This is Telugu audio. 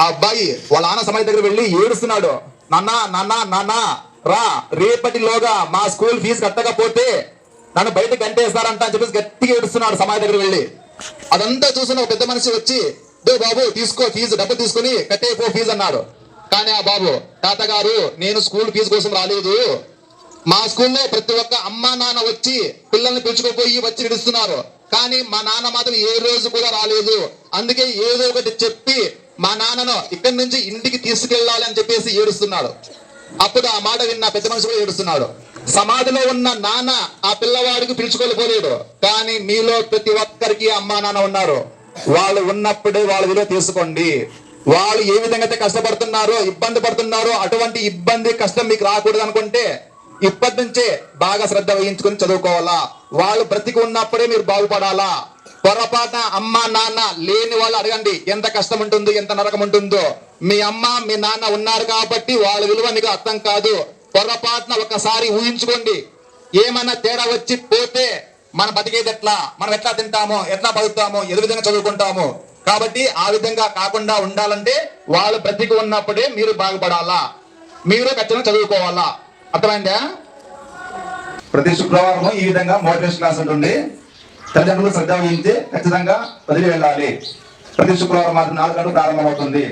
ఆ అబ్బాయి వాళ్ళ నాన్న సమాధి దగ్గర వెళ్ళి ఏడుస్తున్నాడు. నాన్న నాన్న నాన్న రా. రేపటిలోగా మా స్కూల్ ఫీజు కట్టకపోతే నన్ను బయట గంటేస్తారంట అని చెప్పేసి గట్టిగా ఏడుస్తున్నాడు సమాధి దగ్గర వెళ్ళి. అదంతా చూసిన ఒక పెద్ద మనిషి వచ్చి దో బాబు తీసుకో ఫీజు డబ్బు తీసుకుని కట్టేపో ఫీజు అన్నాడు. కానీ ఆ బాబు తాతగారు నేను స్కూల్ ఫీజు కోసం రాలేదు. మా స్కూల్లో ప్రతి ఒక్క అమ్మా నాన్న వచ్చి పిల్లల్ని పిలుచుకుపోయి వచ్చి విడుస్తున్నారు కానీ మా నాన్న మాత్రం ఏ రోజు కూడా రాలేదు. అందుకే ఏదో ఒకటి చెప్పి మా నాన్నను ఇక్కడి నుంచి ఇంటికి తీసుకెళ్ళాలి అని చెప్పేసి ఏడుస్తున్నాడు. అప్పుడు ఆ మాట విన్న పెద్ద మనిషి కూడా ఏడుస్తున్నాడు. సమాధిలో ఉన్న నాన్న ఆ పిల్లవాడికి పిలుచుకోలేకపోలేడు కానీ మీలో ప్రతి ఒక్కరికి అమ్మా నాన్న ఉన్నారు. వాళ్ళు ఉన్నప్పుడే వాళ్ళ విలువ తీసుకోండి వాళ్ళు ఏ విధంగా అయితే కష్టపడుతున్నారో ఇబ్బంది పడుతున్నారో అటువంటి ఇబ్బంది కష్టం మీకు రాకూడదు అనుకుంటే ఇప్పటి నుంచే బాగా శ్రద్ధ వహించుకొని చదువుకోవాలా. వాళ్ళు బ్రతికి ఉన్నప్పుడే మీరు బాగుపడాలా. పొరపాటున అమ్మ నాన్న లేని వాళ్ళు అడగండి ఎంత కష్టం ఉంటుందో ఎంత నరకం ఉంటుందో. మీ అమ్మ మీ నాన్న ఉన్నారు కాబట్టి వాళ్ళ విలువ మీకు అర్థం కాదు. పొరపాటున ఒకసారి ఊహించుకోండి. ఏమన్నా తేడా వచ్చి పోతే మన బతికేది ఎట్లా? మనం ఎట్లా తింటామో ఎట్లా బతుకుతామో ఏ విధంగా చదువుకుంటాము. కాబట్టి ఆ విధంగా కాకుండా ఉండాలంటే వాళ్ళు బ్రతికి ఉన్నప్పుడే మీరు బాగుపడాలా? మీరు ఖచ్చితంగా చదువుకోవాలా? అర్థమైందా? ప్రతి శుక్రవారం ఈ విధంగా మోటివేషన్ క్లాస్ ఉంటుంది. తల్లిదండ్రులు శ్రద్ధ వహించి ఖచ్చితంగా వదిలి వెళ్ళాలి. ప్రతి శుక్రవారం మాత్రం నాలుగు గంటలు ప్రారంభమవుతుంది.